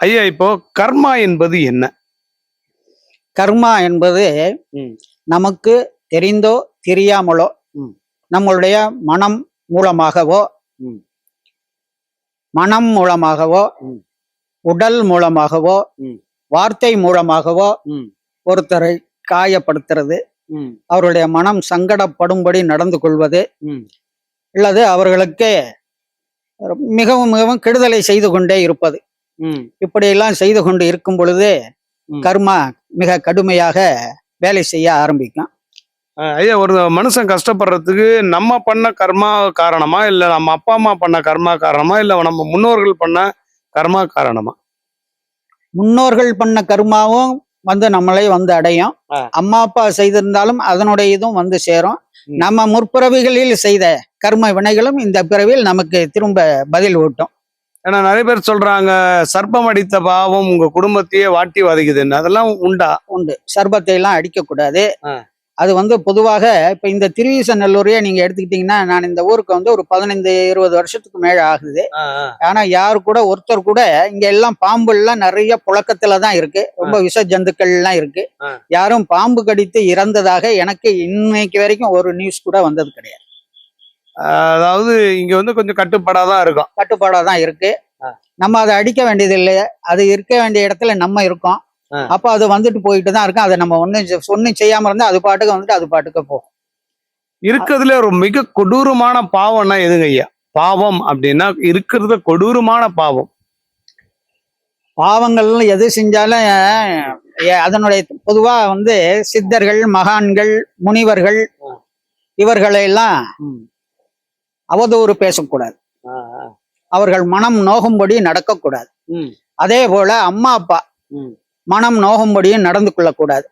ஐயா இப்போ கர்மா என்பது என்ன கர்மா என்பது ம். நமக்கு தெரிந்தோ தெரியாமலோ ம். நம்மளுடைய மனம் மூலமாகவோ ம். மனம் மூலமாகவோ ம். உடல் மூலமாகவோ ம். வார்த்தை மூலமாகவோ ம். ஒருத்தரை காயப்படுத்துறது ம். அவருடைய மனம் சங்கடப்படும்படி நடந்து கொள்வது ம். அல்லது அவர்களுக்கு மிகவும் மிகவும் கெடுதலை செய்து கொண்டே இருப்பது. இப்படியெல்லாம் செய்து கொண்டு இருக்கும் பொழுது. கர்மா மிக கடுமையாக வேலை செய்ய ஆரம்பிக்கும் ஐயா ஒரு மனுஷன் கஷ்டப்படுறதுக்கு நம்ம பண்ண கர்மா காரணமா இல்ல நம்ம அப்பா அம்மா பண்ண கர்மா காரணமா இல்ல நம்ம முன்னோர்கள் பண்ண கர்மா காரணமா முன்னோர்கள் பண்ண கர்மாவும் வந்து நம்மளை வந்து அடையும். அம்மா அப்பா செய்திருந்தாலும் அதனுடைய இதுவும் வந்து சேரும். நம்ம முற்பிறவிகளில் செய்த கர்ம வினைகளும் இந்த பிறவியில் நமக்கு திரும்ப பதில் ஊட்டும் ஏன்னா நிறைய பேர் சொல்றாங்க சர்ப்பம் அடித்த பாவம் உங்க குடும்பத்தையே வாட்டி வதைக்குதுன்னு அதெல்லாம் உண்டா? உண்டு. சர்பத்தை எல்லாம் அடிக்கக்கூடாது. அது வந்து பொதுவாக இப்ப இந்த திருவிசநல்லூரையே நீங்க எடுத்துக்கிட்டீங்கன்னா நான் இந்த ஊருக்கு வந்து ஒரு பதினைந்து இருபது வருஷத்துக்கு மேல ஆகுது. ஆனா யாரு கூட ஒருத்தர் கூட இங்க எல்லாம் பாம்பு எல்லாம் நிறைய புழக்கத்துல தான் இருக்கு. ரொம்ப விஷ ஜந்துக்கள் எல்லாம் இருக்கு. யாரும் பாம்பு கடித்து இறந்ததாக எனக்கு இன்னைக்கு வரைக்கும் ஒரு நியூஸ் கூட வந்தது கிடையாது. அதாவது இங்க வந்து கொஞ்சம் கட்டுப்பாடாதான் இருக்கும். கட்டுப்பாடா தான் இருக்கு. நம்ம அதை அடிக்க வேண்டியது இல்லை அது இருக்க வேண்டிய இடத்துல நம்ம இருக்கோம். அப்ப அது வந்துட்டு போயிட்டு தான் இருக்கும். அதை நம்ம ஒன்னும் ஒன்னும் செய்யாம இருந்தா அது பாட்டுக்கு வந்துட்டு அது பாட்டுக்கு போகும். இருக்கிறதுல ஒரு மிக கொடூரமான பாவம்னா எதுங்க ஐயா? பாவம் அப்படின்னா இருக்கிறது கொடூரமான பாவம். பாவங்கள் எது செஞ்சாலும் அதனுடைய பொதுவா வந்து சித்தர்கள் மகான்கள் முனிவர்கள் ஆ. இவர்களை எல்லாம் அவதூறு பேசக்கூடாது அவர்கள் மனம் நோகும்படி நடக்கக்கூடாது. அதே போல அம்மா அப்பா. மனம் நோகும்படியும் நடந்து கொள்ளக்கூடாது.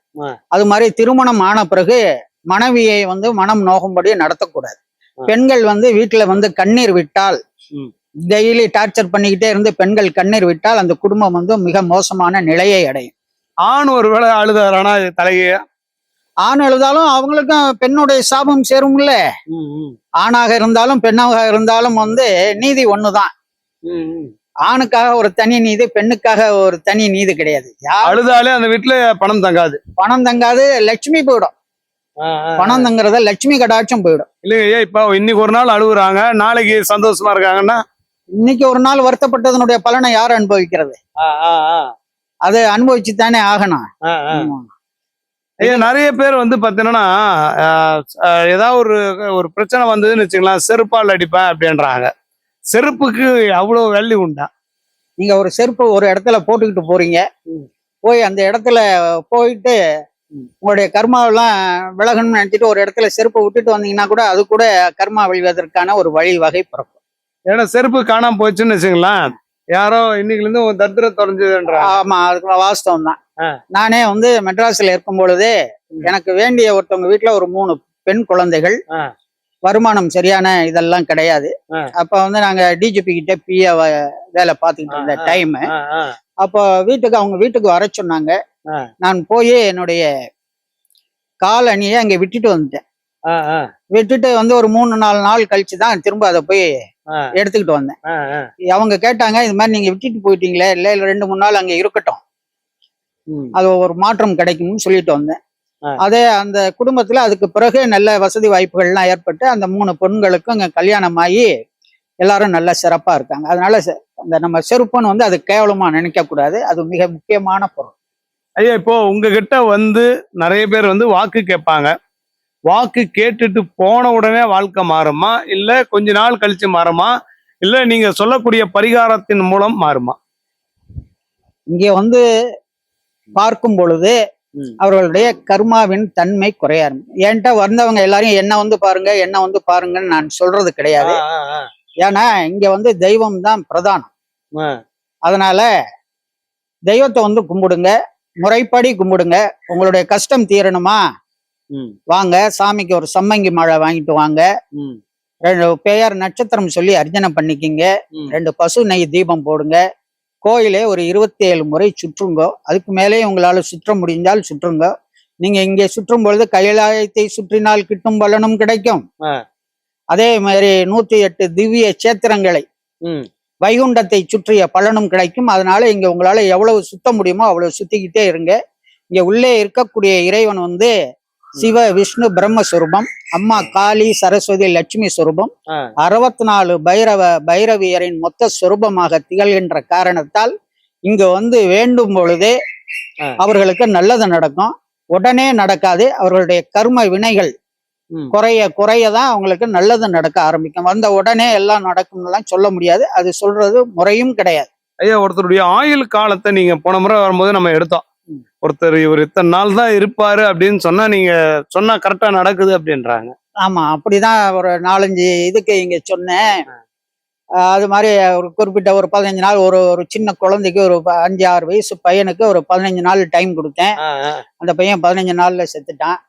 அது மாதிரி திருமணம் ஆன பிறகு மனைவியை வந்து மனம் நோகும்படி நடத்தக்கூடாது. பெண்கள் வந்து வீட்டுல வந்து கண்ணீர் விட்டால். டெய்லி டார்ச்சர் பண்ணிக்கிட்டே இருந்து பெண்கள் கண்ணீர் விட்டால் அந்த குடும்பம் வந்து மிக மோசமான நிலையை அடையும் ஆண் ஒரு வேளை அழுதாரானா தலைய ஆண் எழுதாலும் அவங்களுக்கும் பெண்ணுடைய சாபம் சேரும்ல. ஆணாக இருந்தாலும் பெண்ணாக இருந்தாலும் வந்து நீதி ஒண்ணுதான். ஆணுக்காக ஒரு தனி நீதி பெண்ணுக்காக ஒரு தனி நீதி கிடையாது. அழுதாலே அந்த வீட்டுல பணம் தங்காது. பணம் தங்காது லட்சுமி போயிடும். பணம் தங்குறத லட்சுமி கடாட்சம் போயிடும். இல்லைங்க ஐயா இப்ப இன்னைக்கு ஒரு நாள் அழுகுறாங்க நாளைக்கு சந்தோஷமா இருக்காங்கன்னா? இன்னைக்கு ஒரு நாள் வருத்தப்பட்டதனுடைய பலனை யார் அனுபவிக்கிறது? அது அனுபவிச்சு தானே ஆகணும். ஐயா நிறைய பேர் வந்து பாத்தீங்கன்னா ஏதாவது ஒரு ஒரு பிரச்சனை வந்ததுன்னு வச்சுக்கலாம் செருப்பால் அடிப்பேன் அப்படின்றாங்க. செருப்புக்கு அவ்வளவு வேல்யூ உண்டா? நீங்க ஒரு செருப்பு ஒரு இடத்துல போட்டுக்கிட்டு போறீங்க. போய் அந்த இடத்துல போயிட்டு. உங்களுடைய கர்மாவெல்லாம் விலகணும்னு நினைச்சிட்டு ஒரு இடத்துல செருப்பை விட்டுட்டு வந்தீங்கன்னா கூட அது கூட கர்மா விழுவதற்கான ஒரு வழி வகை பிறக்கும். ஏன்னா செருப்பு காணாம போச்சுன்னு வச்சுங்களேன் யாரோ இன்னைக்குல இருந்து உன் தத்திரம் தொலைஞ்சதுன்றாங்க ஆமா அதுக்கு வாஸ்தவம் தான். நானே வந்து மெட்ராஸ்ல இருக்கும் பொழுதே. எனக்கு வேண்டிய ஒருத்தவங்க வீட்டுல ஒரு மூணு பெண் குழந்தைகள். வருமானம் சரியான இதெல்லாம் கிடையாது. அப்ப வந்து நாங்க டிஜிபி கிட்ட பிஏ வேலை பார்த்துக்கிட்டு இருந்த. டைம் அப்போ வீட்டுக்கு அவங்க வீட்டுக்கு வர சொன்னாங்க. நான் போய் என்னுடைய கால் அணியை அங்க விட்டுட்டு வந்துட்டேன் விட்டுட்டு வந்து ஒரு மூணு நாலு நாள் கழிச்சு தான் திரும்ப அதை போய் எடுத்துக்கிட்டு வந்தேன். அவங்க கேட்டாங்க இது மாதிரி நீங்க விட்டுட்டு போயிட்டீங்களே? இல்ல இல்ல ரெண்டு மூணு நாள் அங்க இருக்கட்டும். அது ஒரு மாற்றம் கிடைக்கும்னு சொல்லிட்டு வந்தேன். அதே அந்த குடும்பத்துல அதுக்கு பிறகு நல்ல வசதி வாய்ப்புகள்லாம் ஏற்பட்டு அந்த மூணு பெண்களுக்கும் அங்க கல்யாணம் ஆகி எல்லாரும் நல்ல சிறப்பா இருக்காங்க. அதனால அந்த நம்ம செருப்புன்னு வந்து அது கேவலமா நினைக்க கூடாது. அது மிக முக்கியமான பொருள். ஐயா இப்போ உங்ககிட்ட வந்து நிறைய பேர் வந்து வாக்கு கேட்பாங்க. வாக்கு கேட்டுட்டு போன உடனே வாழ்க்கை மாறுமா? இல்ல கொஞ்ச நாள் கழிச்சு மாறுமா? இல்ல நீங்க சொல்லக்கூடிய பரிகாரத்தின் மூலம் மாறுமா? இங்கே வந்து பார்க்கும் பொழுது. அவர்களுடைய கர்மாவின் தன்மை குறைய என்கிட்ட வந்தவங்க எல்லாரும் என்ன வந்து பாருங்க என்ன வந்து பாருங்கன்னு நான் சொல்றது கிடையாது. ஏன்னா இங்க வந்து தெய்வம் தான் பிரதானம். அதனால தெய்வத்தை வந்து கும்பிடுங்க முறைப்படி கும்பிடுங்க. உங்களுடைய கஷ்டம் தீரணுமா? வாங்க சாமிக்கு ஒரு சம்மங்கி மழை வாங்கிட்டு வாங்க. ரெண்டு பெயர் நட்சத்திரம் சொல்லி அர்ச்சனை பண்ணிக்கிங்க. ரெண்டு பசு நெய் தீபம் போடுங்க. கோயிலே ஒரு இருபத்தி ஏழு முறை சுற்றுங்கோ. அதுக்கு மேலேயும் உங்களால சுற்ற முடிஞ்சால் சுற்றுங்க. நீங்க இங்கே சுற்றும் பொழுது கைலாயத்தை சுற்றினால் கிட்டும் பலனும் கிடைக்கும். அதே மாதிரி நூத்தி எட்டு திவ்ய சேத்திரங்களை. வைகுண்டத்தை சுற்றிய பலனும் கிடைக்கும். அதனால இங்க உங்களால எவ்வளவு சுத்த முடியுமோ அவ்வளவு சுத்திக்கிட்டே இருங்க. இங்க உள்ளே இருக்கக்கூடிய இறைவன் வந்து சிவ விஷ்ணு பிரம்மஸ்வரூபம் அம்மா காளி சரஸ்வதி லட்சுமி ஸ்வரூபம் ஆ. அறுபத்தி நாலு பைரவ பைரவியரின் மொத்த சொரூபமாக திகழ்கின்ற காரணத்தால் இங்க வந்து வேண்டும் பொழுதே. அவர்களுக்கு நல்லது நடக்கும் உடனே நடக்காது அவர்களுடைய கர்ம வினைகள். குறைய குறைய தான் அவங்களுக்கு நல்லது நடக்க ஆரம்பிக்கும் வந்த உடனே எல்லாம் நடக்கும்லாம் சொல்ல முடியாது அது சொல்றது முறையும் கிடையாது ஐயா ஒருத்தருடைய ஆயுள் காலத்தை நீங்க போன முறை வரும்போது நம்ம எடுத்தோம். ஒருத்தர் இவர் இத்தனை நாள் தான் இருப்பாரு அப்படின்னு சொன்னா நீங்க சொன்னா கரெக்டா நடக்குது அப்படின்றாங்க ஆமா அப்படிதான் ஒரு நாலஞ்சு இதுக்கு இங்க சொன்னேன் அது மாதிரி ஒரு குறிப்பிட்ட ஒரு பதினஞ்சு நாள் ஒரு ஒரு சின்ன குழந்தைக்கு ஒரு அஞ்சு ஆறு வயசு பையனுக்கு ஒரு பதினஞ்சு நாள் டைம் கொடுத்தேன். அந்த பையன் பதினஞ்சு நாள்ல செத்துட்டான்.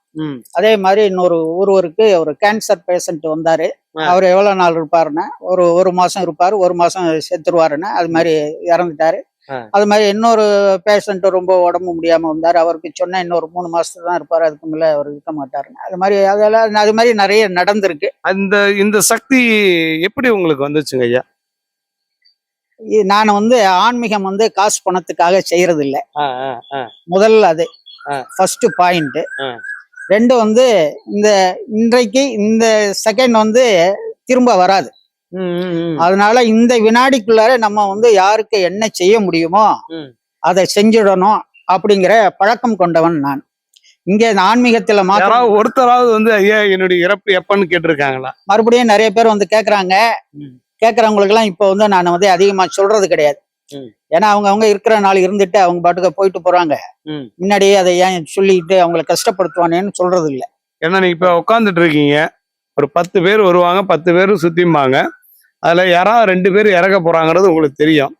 அதே மாதிரி இன்னொரு ஒருவருக்கு ஒரு கேன்சர் பேஷண்ட் வந்தாரு. அவர் எவ்வளவு நாள் இருப்பாருன்னா ஒரு ஒரு மாசம் இருப்பாரு ஒரு மாசம் செத்துருவாருன்னு அது மாதிரி இறந்துட்டாரு. அது மாதிரி இன்னொரு பேஷண்ட் ரொம்ப உடம்பு முடியாம வந்தாரு அவருக்கு சொன்னா இன்னொரு மூணு மாசத்துல தான் இருப்பாரு அதுக்கு மேல அவர் இருக்க மாட்டாருன்னு அது மாதிரி அதெல்லாம் அது மாதிரி நிறைய நடந்திருக்கு அந்த இந்த சக்தி எப்படி உங்களுக்கு வந்துச்சுங்க ஐயா நான் வந்து ஆன்மீகம் வந்து காசு பணத்துக்காக செய்யறது இல்ல. முதல்ல அது. First point. ரெண்டு வந்து இந்த இன்றைக்கு இந்த செகண்ட் வந்து திரும்ப வராது. அதனால இந்த வினாடிக்குள்ளார நம்ம வந்து யாருக்கு என்ன செய்ய முடியுமோ. அதை செஞ்சிடணும் அப்படிங்கிற பழக்கம் கொண்டவன் நான். இங்க ஆன்மீகத்துல மாத்திரம் ஒருத்தராவது வந்து ஐயா என்னுடைய இறப்பு எப்பன்னு கேட்டிருக்காங்களா? மறுபடியும் நிறைய பேர் வந்து கேக்குறாங்க. ம். கேக்குறவங்களுக்கு எல்லாம் இப்ப வந்து நான் வந்து அதிகமா சொல்றது கிடையாது. ஏன்னா அவங்க அவங்க இருக்கிற நாள் இருந்துட்டு அவங்க பாட்டுக்கு போயிட்டு போறாங்க. முன்னாடியே அதை ஏன் சொல்லிட்டு அவங்கள கஷ்டப்படுத்துவானேன்னு சொல்றது இல்ல ஏன்னா நீங்க இப்ப உட்காந்துட்டு இருக்கீங்க. ஒரு பத்து பேர் வருவாங்க பத்து பேர் சுத்திம்பாங்க. அதுல யாராவது ரெண்டு பேர் இறக்க போறாங்கிறது உங்களுக்கு தெரியும்.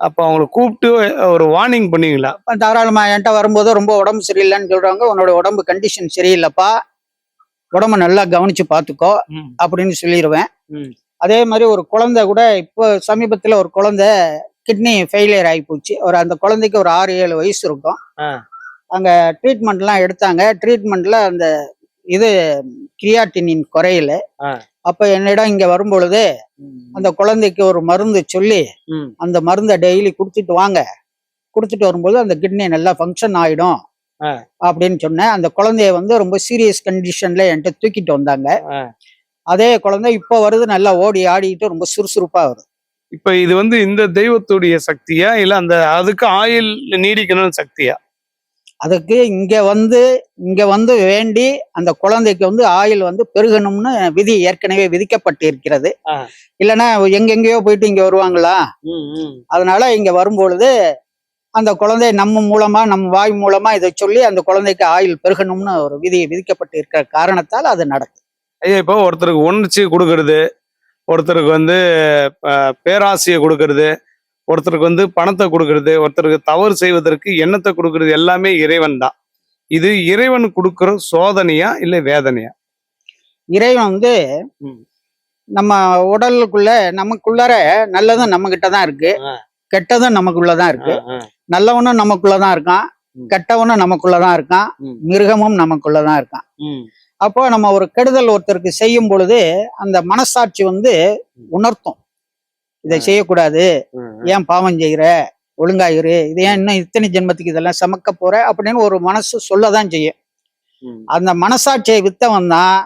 அப்ப அவங்களை கூப்பிட்டு ஒரு வார்னிங் பண்ணீங்களா இப்ப தாராளமா என்கிட்ட வரும்போது ரொம்ப உடம்பு சரியில்லைன்னு சொல்றாங்க. உன்னோட உடம்பு கண்டிஷன் சரியில்லைப்பா. உடம்ப நல்லா கவனிச்சு பாத்துக்கோ அப்படின்னு சொல்லிடுவேன். அதே மாதிரி ஒரு குழந்தை கூட இப்போ சமீபத்துல ஒரு குழந்தை கிட்னி ஃபெயிலியர் ஆகி போச்சு. ஒரு அந்த குழந்தைக்கு ஒரு ஆறு ஏழு வயசு இருக்கும். அங்க ட்ரீட்மெண்ட்லாம் எடுத்தாங்க. ட்ரீட்மெண்ட்ல அந்த இது கிரியாட்டினின் குறையில. அப்ப என்னிடம் இங்க வரும்பொழுது அந்த குழந்தைக்கு ஒரு மருந்து சொல்லி. அந்த மருந்தை டெய்லி கொடுத்துட்டு வாங்க. கொடுத்துட்டு வரும்போது அந்த கிட்னி நல்லா ஃபங்க்ஷன் ஆயிடும். அப்படின்னு சொன்னேன். அந்த குழந்தைய வந்து ரொம்ப சீரியஸ் கண்டிஷன்ல என்கிட்ட தூக்கிட்டு வந்தாங்க. அதே குழந்தை இப்போ வருது நல்லா ஓடி ஆடிட்டு ரொம்ப சுறுசுறுப்பா வருது. இப்ப இது வந்து இந்த தெய்வத்துடைய சக்தியா? இல்ல அந்த அதுக்கு ஆயுள் நீடிக்கணும்னு சக்தியா? அதுக்கு இங்க வந்து இங்க வந்து வேண்டி அந்த குழந்தைக்கு வந்து ஆயில் வந்து பெருகணும்னு விதி ஏற்கனவே விதிக்கப்பட்டிருக்கிறது. ஆ. இல்லைன்னா எங்கெங்கேயோ போயிட்டு இங்க வருவாங்களா? அதனால இங்க வரும்பொழுது அந்த குழந்தை நம்ம மூலமா நம்ம வாய் மூலமா இதை சொல்லி அந்த குழந்தைக்கு ஆயில் பெருகணும்னு ஒரு விதி விதிக்கப்பட்டு இருக்கிற காரணத்தால் அது நடக்கும் ஐயா இப்போ ஒருத்தருக்கு உணர்ச்சி கொடுக்கறது ஒருத்தருக்கு வந்து பேராசையை கொடுக்கறது ஒருத்தருக்கு வந்து பணத்தை கொடுக்கறது ஒருத்தருக்கு தவறு செய்வதற்கு எண்ணத்தை கொடுக்கறது எல்லாமே இறைவன் தான் இது இறைவன் கொடுக்கிற சோதனையா இல்ல வேதனையா இறைவன் வந்து. நம்ம உடலுக்குள்ள நமக்குள்ளார நல்லதும் நம்ம தான் இருக்கு. கெட்டதும் நமக்குள்ளதான் இருக்கு. நல்லவனும் நமக்குள்ளதான் இருக்கான். கெட்டவனும் நமக்குள்ளதான் இருக்கான். மிருகமும் நமக்குள்ளதான் இருக்கான் அப்போ நம்ம ஒரு கெடுதல் ஒருத்தருக்கு செய்யும் பொழுது அந்த மனசாட்சி வந்து உணர்த்தும் இதை. செய்யக்கூடாது. ஏன் பாவம் செய்யற ஒழுங்காயிரு இது ஏன் இன்னும் இத்தனை ஜென்மத்துக்கு இதெல்லாம் சமக்க போற? அப்படின்னு ஒரு மனசு சொல்லதான் செய்யும். அந்த மனசாட்சியை வித்தவன் தான்.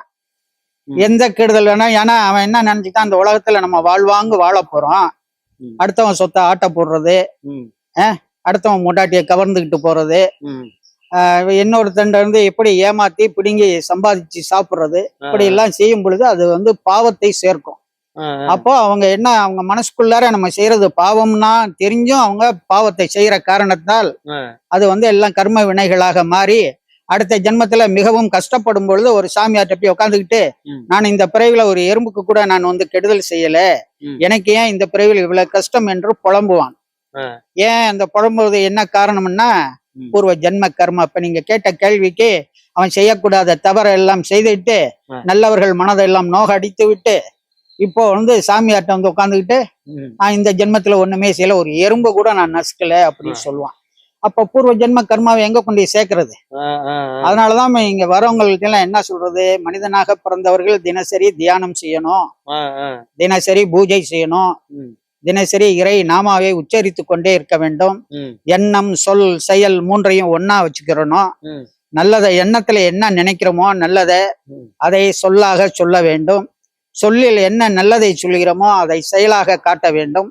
எந்த கெடுதல் வேணா ஏன்னா அவன் என்ன நினைச்சுட்டான் அந்த உலகத்துல நம்ம வாழ்வாங்கு வாழ போறோம். அடுத்தவன் சொத்தை ஆட்ட போடுறது. அடுத்தவன் முட்டாட்டியை கவர்ந்துகிட்டு போறது. இன்னொருத்தண்ட இருந்து எப்படி ஏமாத்தி பிடுங்கி சம்பாதிச்சு சாப்பிடுறது இப்படி எல்லாம் செய்யும் பொழுது அது வந்து பாவத்தை சேர்க்கும். அப்போ அவங்க என்ன அவங்க மனசுக்குள்ளார நம்ம செய்யறது பாவம்னா தெரிஞ்சும் அவங்க பாவத்தை செய்யற காரணத்தால். அது வந்து எல்லாம் கர்ம வினைகளாக மாறி அடுத்த ஜென்மத்துல மிகவும் கஷ்டப்படும் பொழுது ஒரு சாமியார்ட்ட போய் உட்காந்துக்கிட்டு. நான் இந்த பிறவில ஒரு எறும்புக்கு கூட நான் வந்து கெடுதல் செய்யல. எனக்கு ஏன் இந்த பிறவில இவ்வளவு கஷ்டம் என்று புலம்புவான். ஏன் அந்த புலம்புவது என்ன காரணம்னா. பூர்வ ஜென்ம கர்மா இப்ப நீங்க கேட்ட கேள்விக்கு அவன் செய்யக்கூடாத தவற எல்லாம் செய்துவிட்டு ஆ. நல்லவர்கள் மனதெல்லாம் நோக அடித்து விட்டு இப்போ வந்து சாமியார்ட்ட வந்து உட்காந்துக்கிட்டு. நான் இந்த ஜென்மத்துல ஒண்ணுமே செய்யல ஒரு எறும்பு கூட நான் நசுக்கல அப்படின்னு. சொல்லுவான் அப்ப பூர்வ ஜென்ம கர்மாவை எங்க கொண்டு சேர்க்கறது. அதனாலதான் இங்க வரவங்களுக்கு எல்லாம் என்ன சொல்றது மனிதனாக பிறந்தவர்கள் தினசரி தியானம் செய்யணும். தினசரி பூஜை செய்யணும். தினசரி இறை நாமாவை உச்சரித்து கொண்டே இருக்க வேண்டும் எண்ணம் சொல் செயல் மூன்றையும் ஒண்ணா வச்சுக்கிறணும். நல்லதை எண்ணத்துல என்ன நினைக்கிறோமோ நல்லதை. அதை சொல்லாக சொல்ல வேண்டும் சொல்லில் என்ன நல்லதை சொல்கிறோமோ அதை செயலாக காட்ட வேண்டும்.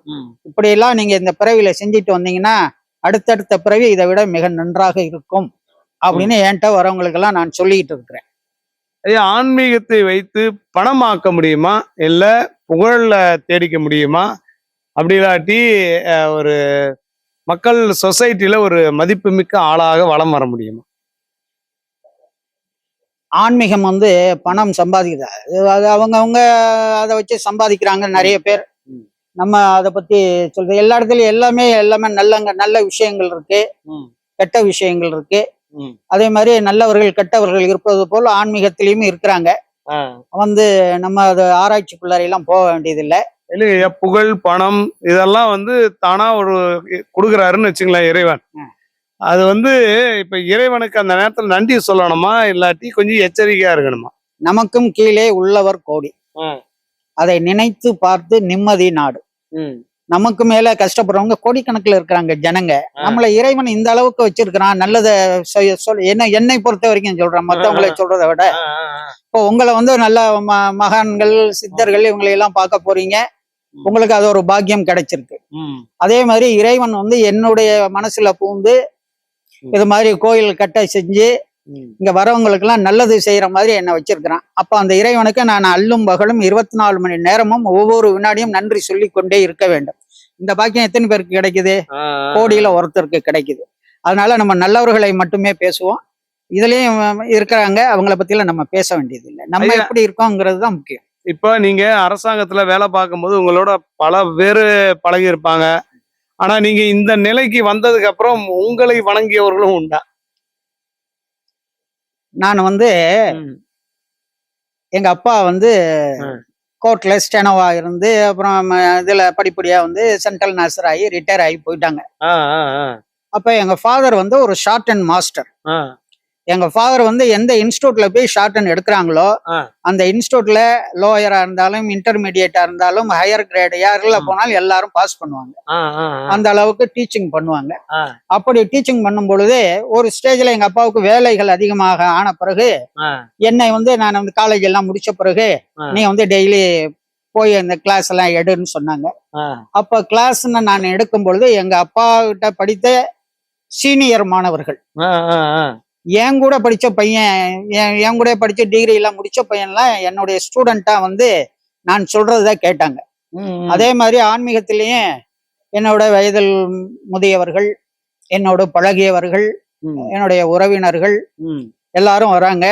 இப்படியெல்லாம் நீங்க இந்த பிறவியில செஞ்சுட்டு வந்தீங்கன்னா அடுத்தடுத்த பிறவி இதை விட மிக நன்றாக இருக்கும் அப்படின்னு என்கிட்ட வரவங்களுக்கெல்லாம் நான் சொல்லிக்கிட்டு இருக்கிறேன். ஐயா ஆன்மீகத்தை வைத்து பணமாக்க முடியுமா? இல்ல புகழ்ல தேடிக்க முடியுமா? அப்படி இல்லாட்டி ஒரு மக்கள் சொசைட்டில ஒரு மதிப்புமிக்க ஆளாக வலம் வர முடியுமா? ஆன்மீகம் வந்து பணம் சம்பாதிக்குது அது- அது அவங்கவங்க அதை வச்சு சம்பாதிக்கிறாங்க நிறைய பேர். நம்ம அதை பத்தி சொல்றது எல்லா இடத்துலயும் எல்லாமே எல்லாமே நல்லங்க நல்ல விஷயங்கள் இருக்கு. கெட்ட விஷயங்கள் இருக்கு. அதே மாதிரி நல்லவர்கள் கெட்டவர்கள் இருப்பது போல் ஆன்மீகத்திலயும் இருக்கிறாங்க. வந்து நம்ம அது ஆராய்ச்சிக்குள்ளாரையெல்லாம் போக வேண்டியதில்லை. இல்லையா புகழ் பணம் இதெல்லாம் வந்து தானா ஒரு கொடுக்குறாருன்னு வச்சுங்களேன் இறைவன். அது வந்து இப்ப இறைவனுக்கு அந்த நேரத்துல நன்றி சொல்லணுமா இல்லாட்டி கொஞ்சம் எச்சரிக்கையா இருக்கணுமா? நமக்கும் கீழே உள்ளவர் கோடி. அதை நினைத்து பார்த்து நிம்மதி நாடு. நமக்கு மேல கஷ்டப்படுறவங்க கோடிக்கணக்கில் இருக்கிறாங்க ஜனங்க. நம்மள இறைவன் இந்த அளவுக்கு வச்சிருக்கிறான் நல்லத என்ன என்னை பொறுத்த வரைக்கும் சொல்றேன் மத்தவங்களை சொல்றதை விட. இப்போ உங்களை வந்து நல்ல மகான்கள் சித்தர்கள் இவங்களை எல்லாம் பார்க்க போறீங்க. உங்களுக்கு அது ஒரு பாக்கியம் கிடைச்சிருக்கு. அதே மாதிரி இறைவன் வந்து என்னுடைய மனசுல பூந்து. இது மாதிரி கோயில் கட்ட செஞ்சு. இங்க வரவங்களுக்கெல்லாம் நல்லது செய்யற மாதிரி என்ன வச்சிருக்கிறான். அப்ப அந்த இறைவனுக்கு நான் அல்லும் பகலும் இருபத்தி நாலு மணி நேரமும் ஒவ்வொரு வினாடியும் நன்றி சொல்லி கொண்டே இருக்க வேண்டும். இந்த பாக்கியம் எத்தனை பேருக்கு கிடைக்குது. கோடியில ஒருத்தருக்கு கிடைக்குது. அதனால நம்ம நல்லவர்களை மட்டுமே பேசுவோம். இதுலயும் இருக்கிறாங்க அவங்கள பத்திலாம் நம்ம பேச வேண்டியது இல்லை நம்ம. எப்படி இருக்கோங்கிறது தான் முக்கியம். இப்ப நீங்க அரசாங்கத்துல வேலை பார்க்கும்போது உங்களோட பல பேரு பழகி இருப்பாங்க ஆனா நீங்க இந்த நிலைக்கு வந்ததுக்கு அப்புறம் உங்களை வணங்கியவர்களும் உண்டா? நான் வந்து எங்க அப்பா வந்து. கோர்ட்ல ஸ்டெனோவா இருந்து அப்புறம் இதுல படிப்படியா வந்து சென்ட்ரல் நர்சர் ஆகி ரிட்டையர் ஆகி போயிட்டாங்க. அப்ப எங்க ஃபாதர் வந்து ஒரு ஷார்ட் அண்ட் மாஸ்டர். எங்க ஃபாதர் வந்து எந்த இன்ஸ்டியூட்ல போய் ஷார்ட் அண்ட் எடுக்கிறாங்களோ. அந்த இன்ஸ்டியூட்ல லோயரா இருந்தாலும் இன்டர்மீடியட்டா இருந்தாலும் ஹையர் கிரேட் யாருல. போனாலும் எல்லாரும் பாஸ் பண்ணுவாங்க. அந்த அளவுக்கு டீச்சிங் பண்ணுவாங்க. அப்படி டீச்சிங் பண்ணும் பொழுது ஒரு ஸ்டேஜ்ல எங்க அப்பாவுக்கு வேலைகள் அதிகமாக ஆன பிறகு என்னை வந்து நான் வந்து காலேஜ் எல்லாம் முடிச்ச பிறகு. நீ வந்து டெய்லி போய் அந்த கிளாஸ் எல்லாம் எடுன்னு சொன்னாங்க. அப்ப கிளாஸ்ன்னு நான் எடுக்கும் பொழுது எங்க அப்பா கிட்ட படித்த சீனியர் மாணவர்கள். என் கூட படிச்ச பையன் என் கூட படிச்ச டிகிரி எல்லாம் முடிச்ச பையன்லாம் என்னுடைய ஸ்டூடெண்டா வந்து நான் சொல்றதை கேட்டாங்க. அதே மாதிரி ஆன்மீகத்திலேயும் என்னோட வயதில் முதியவர்கள் என்னோட பழகியவர்கள் என்னுடைய உறவினர்கள். எல்லாரும் வராங்க.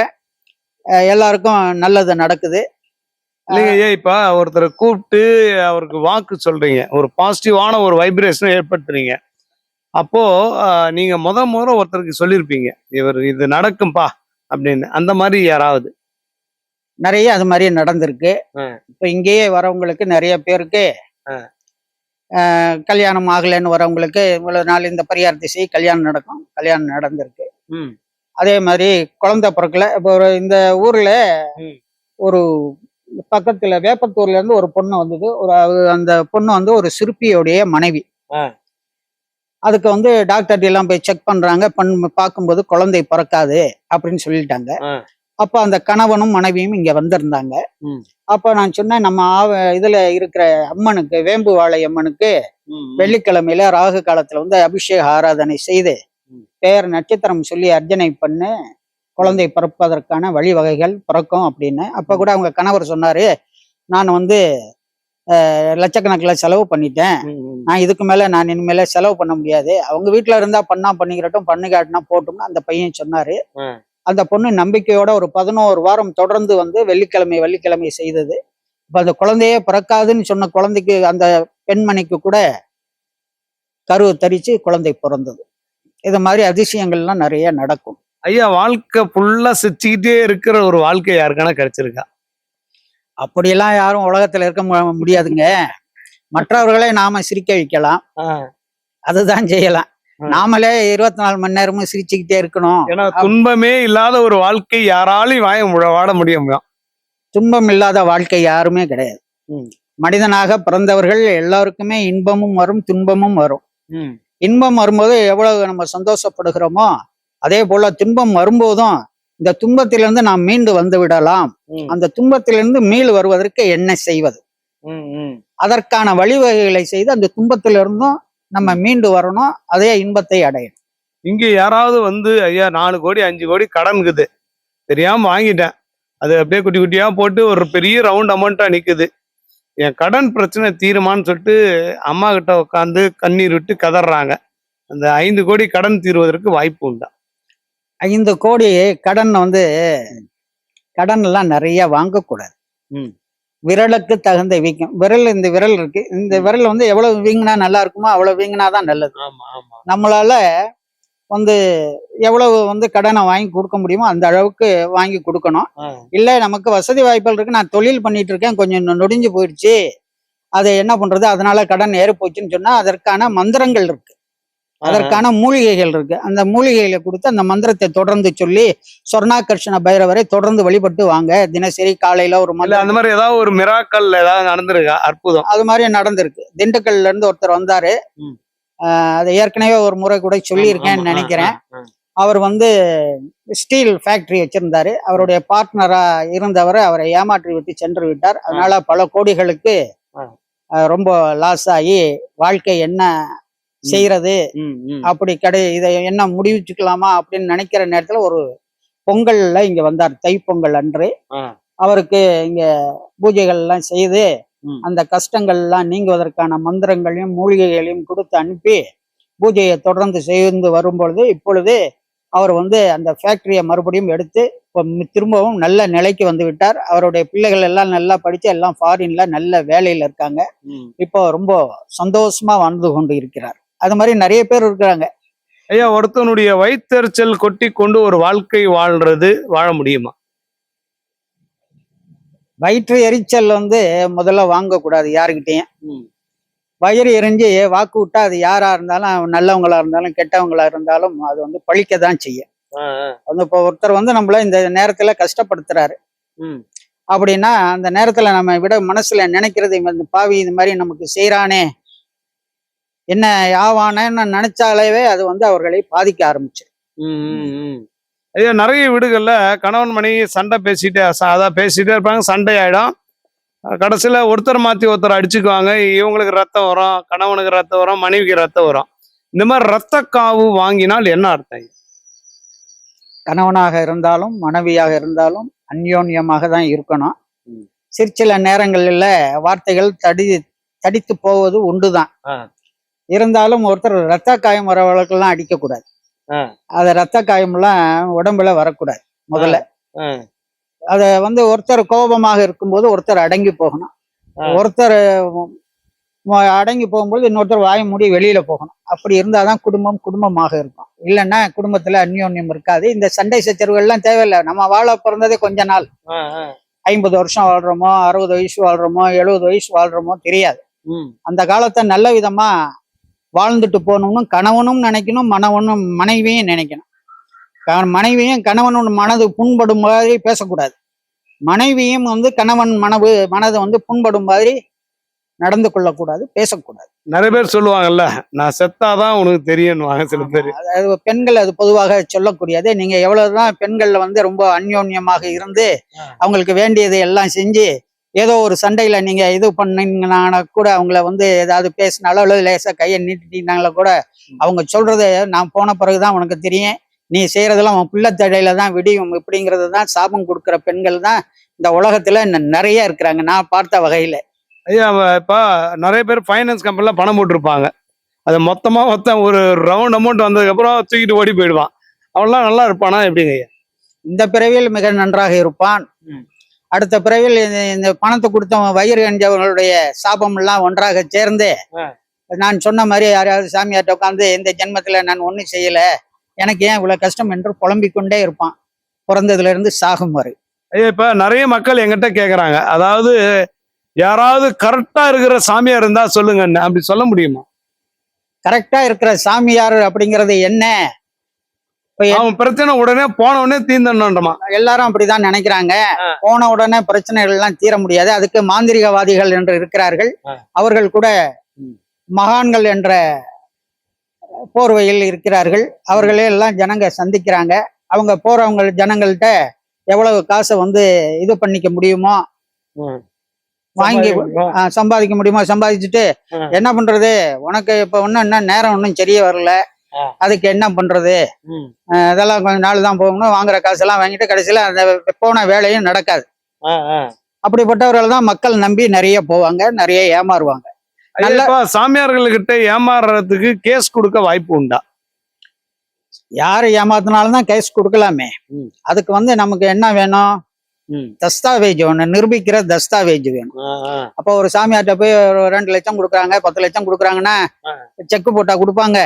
எல்லாருக்கும் நல்லது நடக்குது. இல்லைங்க இப்ப ஒருத்தரை கூப்பிட்டு அவருக்கு வாக்கு சொல்றீங்க. ஒரு பாசிட்டிவான ஒரு வைப்ரேஷன் ஏற்படுத்துறீங்க. அப்போ நீங்க முத முறை ஒருத்தருக்கு சொல்லியிருப்பீங்க இவர் இது நடக்கும்பா அப்படின்னு அந்த மாதிரி யாராவது நிறைய அது மாதிரி நடந்திருக்கு. இப்ப இங்கேயே வரவங்களுக்கு நிறைய பேருக்கு கல்யாணம் ஆகலைன்னு வரவங்களுக்கு இவ்வளவு நாள் இந்த பரிகாரத்தை செய் கல்யாணம் நடக்கும் கல்யாணம் நடந்திருக்கு. அதே மாதிரி குழந்தை பிறக்கல இப்போ ஒரு இந்த ஊர்ல. ஒரு பக்கத்துல வேப்பத்தூர்ல இருந்து ஒரு பொண்ணு வந்தது ஒரு அந்த பொண்ணு வந்து ஒரு சிற்பியோடைய மனைவி. அதுக்கு வந்து டாக்டர் எல்லாம் போய் செக் பண்றாங்க பண் பார்க்கும்போது குழந்தை பிறக்காது அப்படின்னு சொல்லிட்டாங்க. அப்ப அந்த கணவனும் மனைவியும் இங்க வந்திருந்தாங்க. அப்ப நான் சொன்னேன் நம்ம ஆவ- இதுல இருக்கிற அம்மனுக்கு வேம்பு வாழை அம்மனுக்கு. வெள்ளிக்கிழமையில ராகு காலத்துல வந்து அபிஷேக ஆராதனை செய்து. பெயர் நட்சத்திரம் சொல்லி அர்ச்சனை பண்ணு குழந்தை பிறப்பதற்கான வழிவகைகள் பிறக்கும் அப்படின்னு அப்ப கூட அவங்க கணவர் சொன்னாரு நான் வந்து லட்சக்கணக்கில் செலவு பண்ணிட்டேன். நான் இதுக்கு மேல நான் இனிமேல செலவு பண்ண முடியாது. அவங்க வீட்ல இருந்தா பண்ணா பண்ணிக்கிறட்டும் பண்ணி காட்டினா போட்டும்னு அந்த பையன் சொன்னாரு. அந்த பொண்ணு நம்பிக்கையோட ஒரு பதினோரு வாரம் தொடர்ந்து வந்து வெள்ளிக்கிழமை வெள்ளிக்கிழமை செய்தது. இப்ப அந்த குழந்தையே பிறக்காதுன்னு சொன்ன குழந்தைக்கு அந்த பெண்மணிக்கு கூட கரு தரிச்சு குழந்தை பிறந்தது. இது மாதிரி அதிசயங்கள்லாம் நிறைய நடக்கும். ஐயா வாழ்க்கை ஃபுல்லா சிரிச்சுக்கிட்டே இருக்கிற ஒரு வாழ்க்கை யாருக்கான கிடைச்சிருக்கா? அப்படியெல்லாம் யாரும் உலகத்துல இருக்க முடியாதுங்க. மற்றவர்களை நாம சிரிக்க வைக்கலாம். அதுதான் செய்யலாம். நாமளே இருபத்தி நாலு மணி நேரமும் சிரிச்சுக்கிட்டே இருக்கணும். ஏன்னா துன்பமே இல்லாத ஒரு வாழ்க்கை யாராலையும் வாய வாட முடியும் துன்பம் இல்லாத வாழ்க்கை யாருமே கிடையாது. மனிதனாக பிறந்தவர்கள் எல்லாருக்குமே இன்பமும் வரும் துன்பமும் வரும். இன்பம் வரும்போது எவ்வளவு நம்ம சந்தோஷப்படுகிறோமோ அதே போல துன்பம் வரும்போதும் இந்த துன்பத்திலிருந்து நாம் மீண்டு வந்து விடலாம். அந்த துன்பத்திலிருந்து மீள் வருவதற்கு என்ன செய்வது. அதற்கான வழிவகைகளை செய்து அந்த துன்பத்திலிருந்தும் நம்ம மீண்டு வரணும் அதே இன்பத்தை அடையணும். இங்க யாராவது வந்து ஐயா நாலு கோடி அஞ்சு கோடி கடன் இருக்குது. தெரியாம வாங்கிட்டேன். அது அப்படியே குட்டி குட்டியா போட்டு ஒரு பெரிய ரவுண்ட் அமௌண்ட்டா நிக்குது. என் கடன் பிரச்சனை தீருமான்னு சொல்லிட்டு அம்மா கிட்ட உட்காந்து கண்ணீர் விட்டு கதறாங்க. அந்த ஐந்து கோடி கடன் தீர்வதற்கு வாய்ப்பு உண்டா? ஐந்து கோடி கடன் வந்து கடன் எல்லாம் நிறைய வாங்கக்கூடாது. ம். விரலுக்கு தகுந்த வீக்கம். விரல் இந்த விரல் இருக்கு. இந்த விரல் வந்து எவ்வளவு வீங்கினா நல்லா இருக்குமோ அவ்வளவு வீங்கினாதான் நல்லது. ஆமா ஆமா. நம்மளால வந்து எவ்வளவு வந்து கடனை வாங்கி கொடுக்க முடியுமோ அந்த அளவுக்கு வாங்கி கொடுக்கணும். இல்ல நமக்கு வசதி வாய்ப்புகள் இருக்கு. நான் தொழில் பண்ணிட்டு இருக்கேன். கொஞ்சம் நொடிஞ்சு போயிடுச்சு. அதை என்ன பண்றது? அதனால கடன் ஏறி போச்சுன்னு சொன்னா அதற்கான மந்திரங்கள் இருக்கு. அதற்கான மூலிகைகள் இருக்கு. அந்த மூலிகைகளை கொடுத்து அந்த மந்திரத்தை தொடர்ந்து சொல்லி சொர்ணாகர்ஷண பைரவரை தொடர்ந்து வழிபட்டு வாங்க. தினசரி காலையில ஒரு மந்திரம் அந்த மாதிரி ஏதாவது ஒரு மிராக்கல் ஏதாவது நடந்திருக்கா? அற்புதம். அது மாதிரி நடந்திருக்கு. திண்டுக்கல்ல இருந்து ஒருத்தர் வந்தாரு. அதை ஏற்கனவே ஒரு முறை கூட சொல்லியிருக்கேன்னு நினைக்கிறேன். அவர் வந்து ஸ்டீல் ஃபேக்டரி வச்சிருந்தாரு. அவருடைய பார்ட்னரா இருந்தவர் அவரை ஏமாற்றி விட்டு சென்று விட்டார். அதனால பல கோடிகளுக்கு ரொம்ப லாஸ் ஆகி வாழ்க்கை என்ன செய்யறது. அப்படி கிடை இதை என்ன முடிவுச்சுக்கலாமா அப்படின்னு நினைக்கிற நேரத்துல ஒரு பொங்கல்ல இங்க வந்தார் தைப்பொங்கல் அன்று. அவருக்கு இங்க பூஜைகள் எல்லாம் செய்து. அந்த கஷ்டங்கள் எல்லாம் நீங்குவதற்கான மந்திரங்களையும் மூலிகைகளையும் கொடுத்து அனுப்பி பூஜையை தொடர்ந்து செய்து வரும்பொழுது இப்பொழுது அவர் வந்து அந்த ஃபேக்டரியை மறுபடியும் எடுத்து திரும்பவும் நல்ல நிலைக்கு வந்து விட்டார் அவருடைய பிள்ளைகள் எல்லாம் நல்லா படிச்சு எல்லாம் ஃபாரின்ல நல்ல வேலையில இருக்காங்க. இப்போ ரொம்ப சந்தோஷமா வாழ்ந்து கொண்டு இருக்கிறார் அது மாதிரி நிறைய பேர் இருக்கிறாங்க ஐயா ஒருத்தனுடைய வயிற்றெரிச்சல் கொட்டி கொண்டு ஒரு வாழ்க்கை வாழ்றது வாழ முடியுமா வயிற்று எரிச்சல் வந்து முதல்ல வாங்கக்கூடாது யாருக்கிட்டையும். வயிறு எரிஞ்சு வாக்கு விட்டா அது யாரா இருந்தாலும் நல்லவங்களா இருந்தாலும் கெட்டவங்களா இருந்தாலும் அது வந்து பழிக்க தான் செய்யும். வந்து இப்போ ஒருத்தர் வந்து நம்மள இந்த நேரத்துல கஷ்டப்படுத்துறாரு. அப்படின்னா அந்த நேரத்துல நம்ம விட மனசுல நினைக்கிறது இந்த பாவி இது மாதிரி நமக்கு செய்யறானே என்ன யாவானேன்னு நினைச்சாலேவே அது வந்து அவர்களை பாதிக்க ஆரம்பிச்சு. ஐயா நிறைய வீடுகள்ல கணவன் மனைவி சண்டை பேசிட்டே அதான் பேசிட்டே இருப்பாங்க சண்டை ஆயிடும் கடைசியில ஒருத்தர் மாத்தி ஒருத்தர் அடிச்சுக்குவாங்க இவங்களுக்கு ரத்தம் வரும் கணவனுக்கு ரத்தம் வரும் மனைவிக்கு ரத்தம் வரும் இந்த மாதிரி ரத்த காவு வாங்கினால் என்ன அர்த்தம்? கணவனாக இருந்தாலும் மனைவியாக இருந்தாலும் அந்யோன்யமாக தான் இருக்கணும் ம். சிறு சில நேரங்களில் வார்த்தைகள் தடி தடித்து போவது உண்டுதான். இருந்தாலும் ஒருத்தர் ரத்த காயம் வரவர்களுக்கெல்லாம் அடிக்கக்கூடாது. ஆ. அது ரத்த காயம்லாம் உடம்புல வரக்கூடாது முதல்ல. அத வந்து ஒருத்தர் கோபமாக இருக்கும்போது ஒருத்தர் அடங்கி போகணும். ஒருத்தர் அடங்கி போகும்போது இன்னொருத்தர் வாய மூடி வெளியில போகணும். அப்படி இருந்தாதான் குடும்பம் குடும்பமாக இருக்கும். இல்லைன்னா குடும்பத்துல அந்யோன்யம் இருக்காது. இந்த சண்டை சச்சரவுகள்லாம் தேவையில்லை. நம்ம வாழ பிறந்ததே கொஞ்ச நாள். ஐம்பது வருஷம் வாழ்றோமோ அறுபது வயசு வாழ்றோமோ எழுபது வயசு வாழ்றோமோ தெரியாது. அந்த காலத்தை நல்ல விதமா வாழ்ந்துட்டு போகணும்னு கணவனும் நினைக்கணும் மனவனும் மனைவியும் நினைக்கணும். க- மனைவியும் கணவனோட மனது புண்படும் மாதிரி பேசக்கூடாது. மனைவியும் வந்து கணவன் மனவு மனது வந்து புண்படும் மாதிரி நடந்து கொள்ளக்கூடாது பேசக்கூடாது. நிறைய பேர் சொல்லுவாங்கல்ல நான் செத்தாதான் உனக்கு தெரியும்னுவாங்க சில பேர். அதாவது பெண்கள் அது பொதுவாக சொல்லக்கூடியது நீங்க எவ்வளவுதான் பெண்கள்ல வந்து ரொம்ப அந்யோன்யமாக இருந்து. அவங்களுக்கு வேண்டியதை எல்லாம் செஞ்சு ஏதோ ஒரு சண்டையில நீங்க இது பண்ணீங்கன்னா கூட அவங்கள வந்து ஏதாவது பேசினாலோ அல்லது லேசா கையை நீட்டிட்டீங்கனால கூட அவங்க சொல்றது நான் போன பிறகுதான் உனக்கு தெரியும். நீ செய்யறதெல்லாம் உன் பிள்ளை தடையில தான் விடியும். இப்படிங்கிறது தான் சாபம் கொடுக்குற பெண்கள் தான் இந்த உலகத்துல நிறைய இருக்கிறாங்க. நான் பார்த்த வகையில. ஐயா இப்ப நிறைய பேர் ஃபைனான்ஸ் கம்பெனில பணம் போட்டிருப்பாங்க. அது மொத்தமா மொத்தம் ஒரு ரவுண்ட் அமௌண்ட் வந்ததுக்கு அப்புறம் தூக்கிட்டு ஓடி போயிடுவான். அவன்லாம் நல்லா இருப்பானா எப்படிங்க ஐயா? இந்த பிறவியில் மிக நன்றாக இருப்பான். அடுத்த பிறவியில் இந்த- பணத்தை கொடுத்தவன் வயிறு எஞ்சவர்களுடைய சாபம் எல்லாம் ஒன்றாக சேர்ந்து. நான் சொன்ன மாதிரி யாரையாவது சாமியார்ட்ட உட்காந்து இந்த ஜென்மத்துல நான் ஒண்ணும் செய்யல எனக்கு ஏன் இவ்வளவு கஷ்டம் என்று புலம்பிக் கொண்டே இருப்பான். பிறந்ததுல இருந்து சாகும் வரை. ஐயா இப்ப நிறைய மக்கள் எங்கிட்ட கேக்குறாங்க. அதாவது யாராவது கரெக்டா இருக்கிற சாமியா இருந்தா சொல்லுங்க அப்படி சொல்ல முடியுமா? கரெக்டா இருக்கிற சாமியார் அப்படிங்கிறது என்ன? அவன் பிரச்சனை உடனே போன உடனே தீர்ந்தணுன்றமா எல்லாரும் அப்படிதான் நினைக்கிறாங்க. போன உடனே பிரச்சனைகள் எல்லாம் தீர முடியாது. அதுக்கு மாந்திரிகவாதிகள் என்று இருக்கிறார்கள். அவர்கள் கூட. மகான்கள் என்ற போர்வையில் இருக்கிறார்கள். அவர்களே எல்லாம் ஜனங்க சந்திக்கிறாங்க. அவங்க போறவங்க ஜனங்கள்கிட்ட எவ்வளவு காசை வந்து இது பண்ணிக்க முடியுமோ வாங்கி சம்பாதிக்க முடியுமோ? சம்பாதிச்சுட்டு. என்ன பண்றது? உனக்கு இப்ப ஒன்னும் என்ன நேரம் ஒன்றும் சரியா வரல. அதுக்கு என்ன பண்றது? ஆ, இதெல்லாம் கொஞ்ச நாள் தான் போகணும். வாங்குற காசெல்லாம் வாங்கிட்டு கடைசியில அந்த போன வேலையும் நடக்காது. அப்படிப்பட்டவர்கள் தான் மக்கள் நம்பி நிறைய போவாங்க நிறைய ஏமாறுவாங்க. நல்ல- சாமியார்கள்கிட்ட ஏமாறுறதுக்கு கேஸ் கொடுக்க வாய்ப்பு உண்டா? யாரை ஏமாத்தினாலும் தான் கேஸ் கொடுக்கலாமே. அதுக்கு வந்து நமக்கு என்ன வேணும்? தஸ்தாவேஜ் ஒன்று நிரூபிக்கிற தஸ்தாவேஜ் வேணும். அப்போ ஒரு சாமியார்ட்ட போய் ஒரு ரெண்டு லட்சம் கொடுக்குறாங்க பத்து லட்சம் கொடுக்குறாங்கன்னா. செக் போட்டா கொடுப்பாங்க.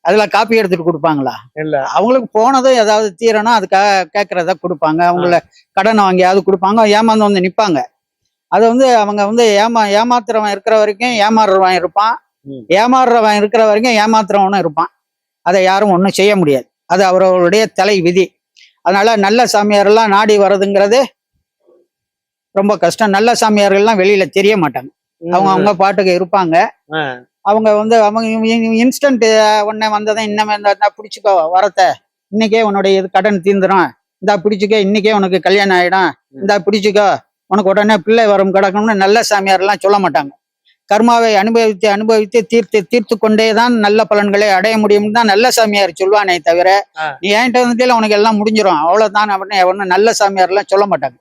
அதுல காப்பி எடுத்துட்டு கொடுப்பாங்களா? இல்ல. அவங்களுக்கு போனதும் ஏதாவது தீரணும் அதுக்காக கேட்கறத கொடுப்பாங்க. அவங்கள கடன் வாங்கியாவது கொடுப்பாங்க. ஏமாந்து வந்து நிப்பாங்க. அது வந்து அவங்க வந்து ஏமா ஏமாத்துறவன் இருக்கிற வரைக்கும் ஏமாறுறவன் இருப்பான். ஏமாறுறவன் இருக்கிற வரைக்கும் ஏமாத்துறவனும் இருப்பான். அதை யாரும் ஒன்றும் செய்ய முடியாது. அது அவர்களுடைய தலை விதி அதனால நல்ல சாமியாரெல்லாம் நாடி வர்றதுங்கிறது ரொம்ப கஷ்டம். நல்ல சாமியார்கள்லாம் வெளியில தெரிய மாட்டாங்க. அவங்க அவங்க பாட்டுக்கு இருப்பாங்க. அவங்க வந்து அவங்க இன்ஸ்டன்ட் உடனே வந்ததை இன்னமே இந்த பிடிச்சிக்கோ வரத்த. இன்னைக்கே உன்னுடைய இது கடன் தீந்துரும். இந்தா பிடிச்சிக்கோ இன்னைக்கே உனக்கு கல்யாணம் ஆயிடும். இந்தா பிடிச்சிக்கோ உனக்கு உடனே பிள்ளை வரும் கிடக்கணும்னு நல்ல சாமியார்லாம் சொல்ல மாட்டாங்க. கர்மாவை அனுபவித்து அனுபவித்து தீர்த்து தீர்த்து கொண்டே தான் நல்ல பலன்களை அடைய முடியும் தான் நல்ல சாமியார் சொல்லுவானே தவிர. நீ என்கிட்ட வந்துட்டு உனக்கு எல்லாம் முடிஞ்சிடும் அவ்வளவுதான் அப்படின்னு எவனும் நல்ல சாமியார்லாம் சொல்ல மாட்டாங்க.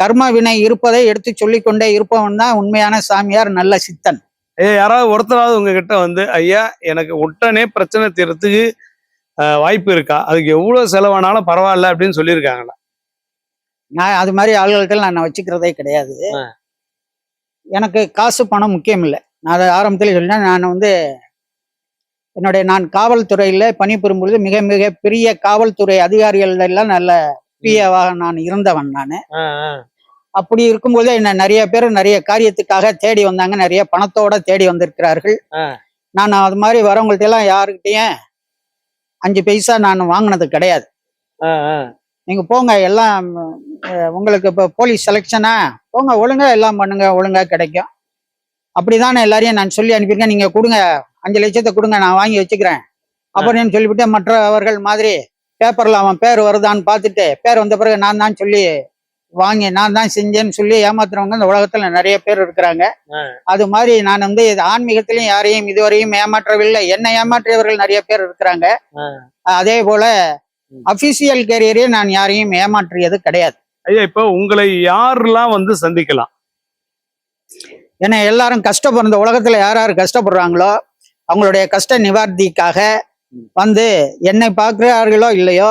கர்ம வினை இருப்பதை எடுத்து சொல்லிக்கொண்டே இருப்பவன் தான் உண்மையான சாமியார் நல்ல சித்தன். ஏ யாராவது ஒருத்தராவது உங்ககிட்ட வந்து ஐயா எனக்கு உடனே பிரச்சனை தீர்றதுக்கு வாய்ப்பு இருக்கா? அதுக்கு எவ்வளவு செலவானாலும் பரவாயில்ல அப்படின்னு சொல்லியிருக்காங்களா? நான் அது மாதிரி ஆள்கள்ட்ட நான் வச்சுக்கிறதே கிடையாது. எனக்கு காசு பணம் முக்கியம் இல்லை நான் அதை ஆரம்பத்தில் சொல்லிட்டேன். நான் வந்து என்னுடைய நான் காவல்துறையில பணிபுரியும் பொழுது மிக மிக பெரிய காவல்துறை அதிகாரிகள் எல்லாம் நல்ல பிஏவாக நான் இருந்தவன் நான். அப்படி இருக்கும்போது என்ன நிறைய பேர் நிறைய காரியத்துக்காக தேடி வந்தாங்க. நிறைய பணத்தோட தேடி வந்திருக்கிறார்கள். நான் அது மாதிரி வரவங்கள்ட்ட எல்லாம் யாருக்கிட்டையும் அஞ்சு பைசா நான் வாங்கினது கிடையாது. நீங்க போங்க எல்லாம் உங்களுக்கு இப்போ போலீஸ் செலெக்ஷனா போங்க ஒழுங்கா எல்லாம் பண்ணுங்க ஒழுங்கா கிடைக்கும். அப்படிதானே எல்லாரையும் நான் சொல்லி அனுப்பியிருக்கேன். நீங்க கொடுங்க அஞ்சு லட்சத்தை கொடுங்க நான் வாங்கி வச்சுக்கிறேன். அப்படின்னு சொல்லிவிட்டு மற்றவர்கள் மாதிரி பேப்பர்ல அவன் பேர் வருதான்னு பார்த்துட்டு பேர் வந்த பிறகு நான் தான் சொல்லி வாங்கி நான் தான் செஞ்சேன்னு சொல்லி ஏமாத்துறவங்க இந்த உலகத்துல நிறைய பேர் இருக்கிறாங்க. அது மாதிரி நான் வந்து ஆன்மீகத்திலையும் யாரையும் இதுவரையும் ஏமாற்றவில்லை. என்ன ஏமாற்றியவர்கள் நிறைய பேர் இருக்கிறாங்க. அதே போல. அபிஷியல் கேரியரே நான் யாரையும் ஏமாற்றியது கிடையாது. ஐயா இப்போ உங்களை யாரெல்லாம் வந்து சந்திக்கலாம்? ஏன்னா எல்லாரும் கஷ்டப்படுற இந்த உலகத்துல யார் யார் கஷ்டப்படுறாங்களோ அவங்களுடைய கஷ்ட நிவார்த்திக்காக வந்து என்னை பார்க்கிறார்களோ இல்லையோ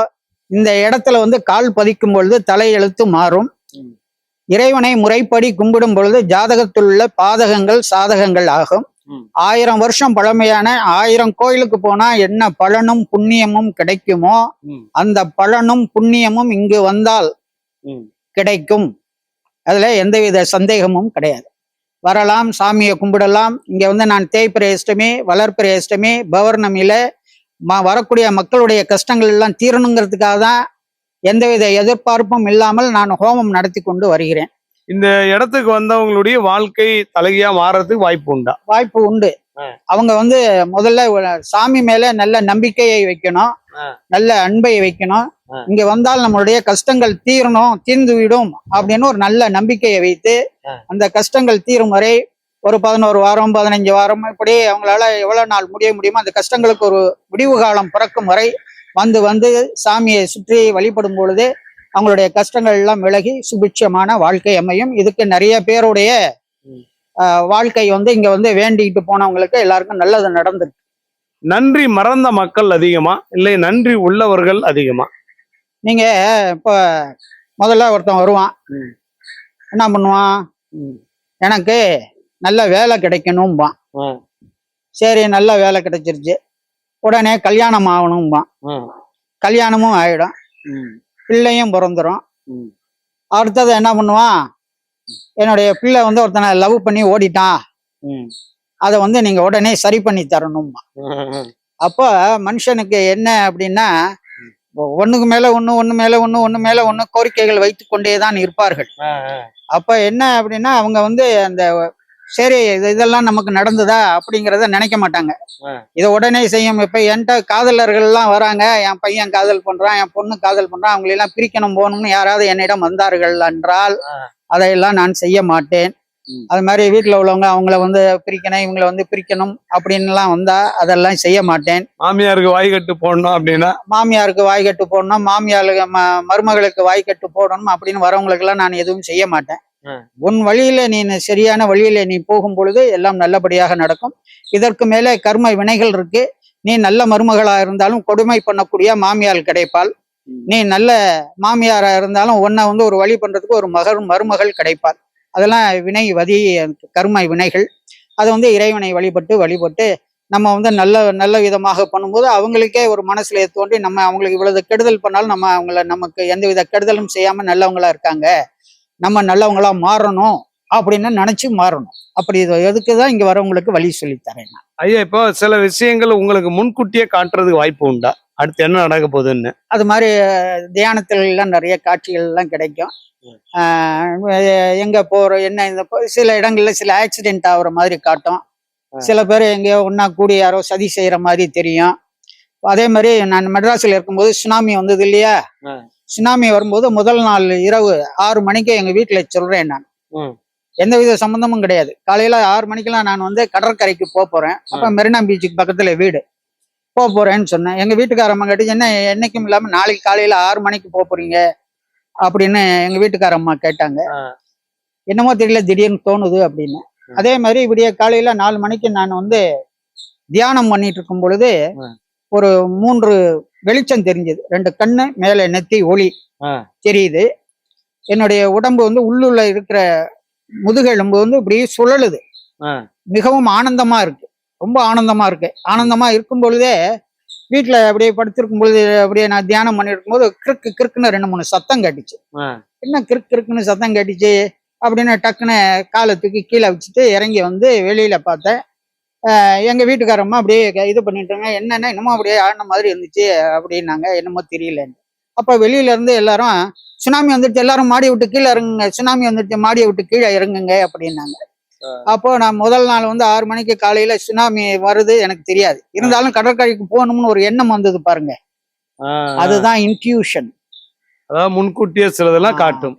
இந்த இடத்துல வந்து கால் பதிக்கும் பொழுது தலையெழுத்து மாறும். இறைவனை முறைப்படி கும்பிடும் பொழுது ஜாதகத்தில் உள்ள பாதகங்கள் சாதகங்கள் ஆகும். ஆயிரம் வருஷம் பழமையான ஆயிரம் கோயிலுக்கு போனா என்ன பலனும் புண்ணியமும் கிடைக்குமோ. அந்த பலனும் புண்ணியமும் இங்கு வந்தால். கிடைக்கும். அதுல எந்தவித சந்தேகமும் கிடையாது. வரலாம் சாமியை கும்பிடலாம். இங்க வந்து நான் தேய்பிரை அஷ்டமி வளர்ப்பிரை அஷ்டமி பௌர்ணமியில ம வரக்கூடிய மக்களுடைய கஷ்டங்கள் எல்லாம் தீரணுங்கிறதுக்காக தான் எந்தவித எதிர்பார்ப்பும் இல்லாமல் நான் ஹோமம் நடத்தி கொண்டு வருகிறேன். இந்த இடத்துக்கு வந்தவங்களுடைய வாழ்க்கை தலைகையா மாறதுக்கு வாய்ப்பு உண்டா வாய்ப்பு உண்டு. அவங்க வந்து முதல்ல சாமி மேல நல்ல நம்பிக்கையை வைக்கணும். நல்ல அன்பை வைக்கணும். இங்க வந்தால் நம்மளுடைய கஷ்டங்கள் தீரணும் தீர்ந்து விடும் அப்படின்னு ஒரு நல்ல நம்பிக்கையை வைத்து. அந்த கஷ்டங்கள் தீரும் வரை ஒரு பதினோரு வாரம் பதினஞ்சு வாரம் இப்படி அவங்களால எவ்வளவு நாள் முடிய முடியுமோ அந்த கஷ்டங்களுக்கு ஒரு முடிவு காலம் பிறக்கும் வரை வந்து வந்து சாமியை சுற்றி வழிபடும் பொழுது அவங்களுடைய கஷ்டங்கள் எல்லாம் விலகி சுபிட்சமான வாழ்க்கை அமையும். இதுக்கு நிறைய பேருடைய வாழ்க்கை வந்து இங்க வந்து வேண்டிக்கிட்டு போனவங்களுக்கு எல்லாருக்கும் நல்லது நடந்திருக்கு. நன்றி மறந்த மக்கள் அதிகமா? இல்லை நன்றி உள்ளவர்கள் அதிகமா? நீங்க இப்ப முதல்ல ஒருத்தன் வருவான். என்ன பண்ணுவான்? எனக்கு நல்ல வேலை கிடைக்கணும்பான். சரி நல்ல வேலை கிடைச்சிருச்சு. உடனே கல்யாணம் ஆகணும்பான். கல்யாணமும் ஆயிடும். பிள்ளையும் பிறந்துரும். அடுத்தது என்ன பண்ணுவான்? என்னுடைய பிள்ளை வந்து ஒருத்தனை லவ் பண்ணி ஓடிட்டான். அதை வந்து நீங்க உடனே சரி பண்ணி தரணும்பா அப்போ மனுஷனுக்கு என்ன அப்படின்னா ஒண்ணுக்கு மேல ஒண்ணு ஒண்ணு மேல ஒண்ணு ஒண்ணு மேல ஒண்ணு கோரிக்கைகள் வைத்து கொண்டே தான் இருப்பார்கள் அப்ப என்ன அப்படின்னா அவங்க வந்து அந்த சரி இது இதெல்லாம் நமக்கு நடந்ததா அப்படிங்கிறத நினைக்க மாட்டாங்க. இதை உடனே செய்யும் இப்ப என்கிட்ட காதலர்கள் எல்லாம் வராங்க என் பையன் காதல் பண்றான் என் பொண்ணு காதல் பண்றான் அவங்களை எல்லாம் பிரிக்கணும் போகணும்னு யாராவது என்னிடம் வந்தார்கள் என்றால். அதையெல்லாம் நான் செய்ய மாட்டேன். அது மாதிரி வீட்டுல உள்ளவங்க அவங்கள வந்து பிரிக்கணும் இவங்கள வந்து பிரிக்கணும் அப்படின்லாம் வந்தா அதெல்லாம் செய்ய மாட்டேன் மாமியாருக்கு வாய் கட்டு போடணும் அப்படின்னா மாமியாருக்கு வாய்க்கட்டு போடணும் மாமியாருக்கு ம- மருமகளுக்கு வாய்க்கட்டு போடணும் அப்படின்னு வரவங்களுக்கெல்லாம் நான் எதுவும் செய்ய மாட்டேன். உன் வழியில நீ சரியான வழியில நீ போகும் பொழுது எல்லாம் நல்லபடியாக நடக்கும். இதற்கு மேலே கர்ம வினைகள் இருக்கு. நீ நல்ல மருமகளா இருந்தாலும் கொடுமை பண்ணக்கூடிய மாமியார் கிடைப்பாள். நீ நல்ல மாமியாரா இருந்தாலும் உன்னை வந்து ஒரு வழி பண்றதுக்கு ஒரு மகர் மருமகள் கிடைப்பாள். அதெல்லாம் வினை வதி கர்ம வினைகள். அதை வந்து இறைவனை வழிபட்டு வழிபட்டு நம்ம வந்து நல்ல நல்ல விதமாக பண்ணும்போது அவங்களுக்கே ஒரு மனசுல தோன்றி நம்ம அவங்களுக்கு இவ்வளவு கெடுதல் பண்ணாலும் நம்ம அவங்கள நமக்கு எந்தவித கெடுதலும் செய்யாம நல்லவங்களா இருக்காங்க. நம்ம நல்லவங்களா மாறணும் அப்படின்னு நினைச்சு மாறணும். அப்படி இது எதுக்கு தான் இங்க வரவங்களுக்கு வழி சொல்லித் தரேன். ஐயா இப்போ சில விஷயங்கள் உங்களுக்கு முன்கூட்டியே காட்டுறதுக்கு வாய்ப்பு உண்டா? அடுத்து என்ன நடக்க போகுதுன்னு? அது மாதிரி தியானத்துல எல்லாம் நிறைய காட்சிகள் எல்லாம் கிடைக்கும். எங்க போறோம் என்ன இந்த சில இடங்கள்ல சில ஆக்சிடென்ட் ஆகுற மாதிரி காட்டும். சில பேர் எங்கேயோ ஒன்னா கூடி யாரோ சதி செய்யற மாதிரி தெரியும். அதே மாதிரி நான் மெட்ராஸ்ல இருக்கும்போது சுனாமி வந்தது இல்லையா. சுனாமி வரும்போது முதல் நாள் இரவு ஆறு மணிக்கு எங்க வீட்டுல சொல்றேன் நான். ம். எந்தவித சம்பந்தமும் கிடையாது. காலையில ஆறு மணிக்கெல்லாம் நான் வந்து கடற்கரைக்கு போக போறேன். அப்ப மெரினா பீச்சுக்கு பக்கத்துல வீடு. போக போறேன்னு சொன்னேன். எங்க வீட்டுக்காரம்மா கேட்டு என்ன என்னைக்கும் இல்லாம நாளைக்கு காலையில ஆறு மணிக்கு போக போறீங்க? அப்படின்னு எங்க வீட்டுக்காரம்மா கேட்டாங்க. என்னமோ தெரியல திடீர்னு தோணுது அப்படின்னு. அதே மாதிரி விடிய காலையில நாலு மணிக்கு நான் வந்து தியானம் பண்ணிட்டு இருக்கும் பொழுது. ஒரு மூன்று வெளிச்சம் தெரிஞ்சது. ரெண்டு கண்ணு மேல நெத்தி ஒளி. தெரியுது. என்னுடைய உடம்பு வந்து உள்ளுள்ள இருக்கிற முதுகெலும்பு வந்து இப்படியே சுழலுது. மிகவும் ஆனந்தமா இருக்கு. ரொம்ப ஆனந்தமா இருக்கு. ஆனந்தமா இருக்கும் பொழுதே வீட்டுல அப்படியே படுத்திருக்கும் பொழுது அப்படியே நான் தியானம் பண்ணிருக்கும் போது கிறுக்கு கிறுக்குன்னு ரெண்டு மூணு சத்தம் கேட்டுச்சு. என்ன கிறுக்கு கிறுக்குன்னு சத்தம் கேட்டுச்சு? அப்படின்னு டக்குன்னு காலை தூக்கி கீழே வச்சுட்டு இறங்கி வந்து வெளியில பார்த்தேன். ஆஹ் எங்க வீட்டுக்காரம்மா அப்படியே இது பண்ணிட்டாங்க என்னன்னா என்னமோ அப்படியே ஆடின மாதிரி இருந்துச்சு அப்படின்னாங்க. என்னமோ தெரியலன்னு அப்ப வெளியில இருந்து எல்லாரும் சுனாமி வந்துட்டு எல்லாரும் மாடி விட்டு கீழே இறங்குங்க. சுனாமி வந்துட்டு மாடியை விட்டு கீழே இறங்குங்க அப்படின்னாங்க. அப்போ நான் முதல் நாள் வந்து ஆறு மணிக்கு காலையில சுனாமி வருது எனக்கு தெரியாது. இருந்தாலும் கடற்கரைக்கு போகணும்னு ஒரு எண்ணம் வந்தது பாருங்க. அதுதான் இன்ட்யூஷன் அதாவது முன்கூட்டியே சிலதெல்லாம் காட்டும்.